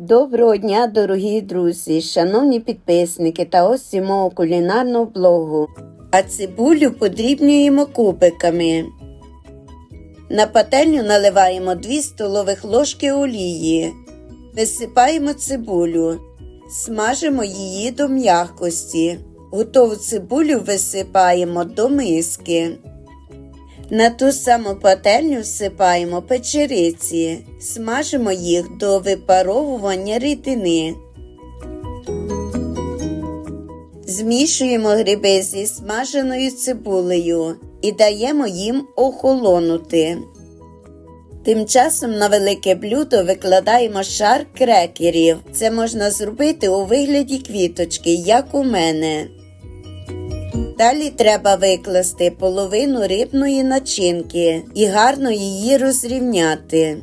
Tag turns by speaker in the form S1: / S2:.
S1: Доброго дня, дорогі друзі, шановні підписники та гості мого кулінарного блогу. А цибулю подрібнюємо кубиками. На пательню наливаємо 2 столових ложки олії. Висипаємо цибулю. Смажимо її до м'якості. Готову цибулю висипаємо до миски. На ту саму пательню всипаємо печериці, смажимо їх до випаровування рідини. Змішуємо гриби зі смаженою цибулею і даємо їм охолонути. Тим часом на велике блюдо викладаємо шар крекерів. Це можна зробити у вигляді квіточки, як у мене. Далі треба викласти половину рибної начинки і гарно її розрівняти.